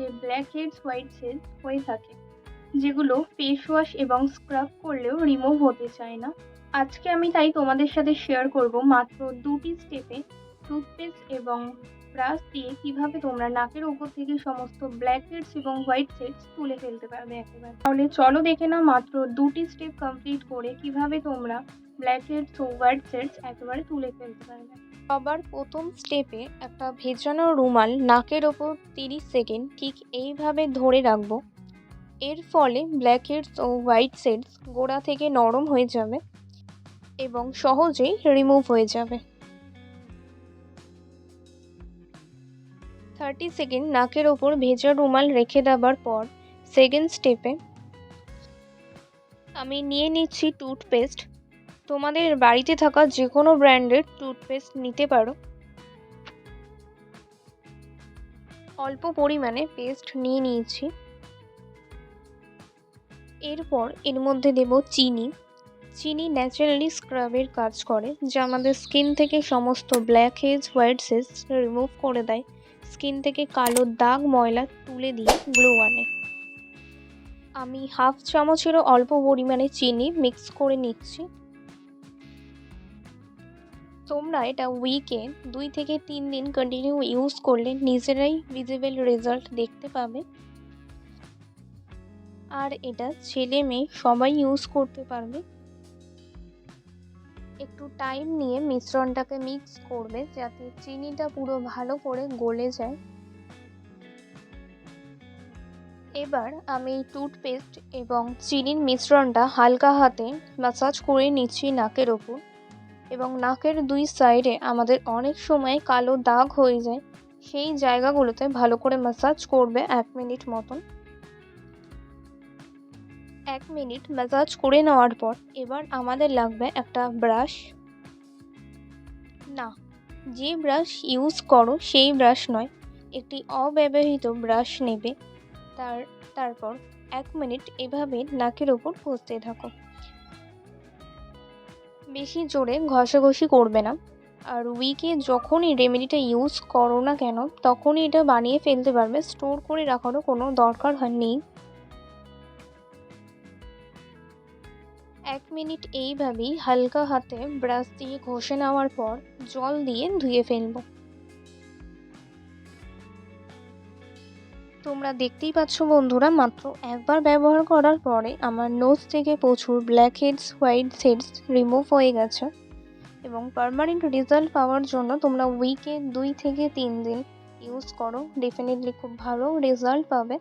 থেকে black heads white heads হয়ে থাকে, যেগুলো ফেস ওয়াশ এবং স্ক্রাব করলেও রিমুভ হতে চায় না। আজকে আমি তাই তোমাদের সাথে শেয়ার করব মাত্র দুটি স্টেপে টুথপেস্ট এবং ব্রাশ দিয়ে কীভাবে তোমরা নাকের উপর থেকে সমস্ত ব্ল্যাক হেডস এবং হোয়াইট হেডস তুলে ফেলতে পারবে একেবারে। তাহলে চলো দেখে না মাত্র দুটি স্টেপ কমপ্লিট করে কীভাবে তোমরা ব্ল্যাক হেডস ও হোয়াইট হেডস একেবারে তুলে ফেলতে পারবে। সবার প্রথম স্টেপে একটা ভেজানো রুমাল নাকের ওপর তিরিশ সেকেন্ড ঠিক এইভাবে ধরে রাখব। এর ফলে ব্ল্যাক হেডস ও হোয়াইট হেডস গোড়া থেকে নরম হয়ে যাবে এবং সহজেই রিমুভ হয়ে যাবে। থার্টি সেকেন্ড নাকের ওপর ভেজা রুমাল রেখে দেওয়ার পর সেকেন্ড স্টেপে আমি নিয়ে নিচ্ছি টুথপেস্ট তোমাদের বাড়িতে থাকা যে কোনো ব্র্যান্ডের টুথপেস্ট নিতে পারো। অল্প পরিমাণে পেস্ট নিয়ে নিয়েছি। এরপর এর মধ্যে দেব চিনি। চিনি ন্যাচারালি স্ক্রাবের কাজ করে, যা আমাদের স্কিন থেকে সমস্ত blackheads whiteheads remove করে দেয়। স্কিন থেকে কালো দাগ, ময়লা তুলে দিয়ে গ্লো আনে। আমি হাফ চামচেরও অল্প পরিমাণে চিনি মিক্স করে নিচ্ছি। তোমরা এটা উইকে দুই থেকে তিন দিন কন্টিনিউ ইউজ করলে নিজেরাই ভিজিবল রেজাল্ট দেখতে পাবে। আর এটা ছেলে মেয়ে সবাই ইউজ করতে পারবে। একটু টাইম নিয়ে মিশ্রণটাকে মিক্স করবে যাতে চিনিটা পুরো ভালো করে গলে যায়। এবার আমি টুথপেস্ট এবং চিনির মিশ্রণটা হালকা হাতে ম্যাসাজ করে নিচ্ছি নাকের ওপর। এবং নাকের দুই সাইডে আমাদের অনেক সময় কালো দাগ হয়ে যায়। সেই জায়গাগুলোতে ভালো করে ম্যাসাজ করবে এক মিনিট মতন। এক মিনিট ম্যাসাজ করে নেওয়ার পর এবার আমাদের লাগবে একটা ব্রাশ না, যে ব্রাশ ইউজ করো সেই ব্রাশ নয়, একটি অব্যবহৃত ব্রাশ নেবে। তার, তারপর এক মিনিট এভাবে নাকের ওপর ঘষতে থাকো। বেশি জোরে ঘষাঘষি করবে না। আর উইকে যখনই রেমেডিটা ইউজ করো না কেন, তখনই এটা বানিয়ে ফেলতে পারবে। স্টোর করে রাখারও কোনো দরকার হয় নেই। এক মিনিট এইভাবেই হালকা হাতে ব্রাশ দিয়ে ঘষে নেওয়ার পর জল দিয়ে ধুয়ে ফেলব। তোমরা দেখতেই পাচ্ছ বন্ধুরা, মাত্র একবার ব্যবহার করার পরে আমার নোজ থেকে প্রচুর blackheads whiteheads remove হয়ে গেছে। এবং পারমানেন্ট রেজাল্ট পাওয়ার জন্য তোমরা উইকে দুই থেকে তিন দিন ইউজ করো। ডেফিনেটলি খুব ভালো রেজাল্ট পাবে।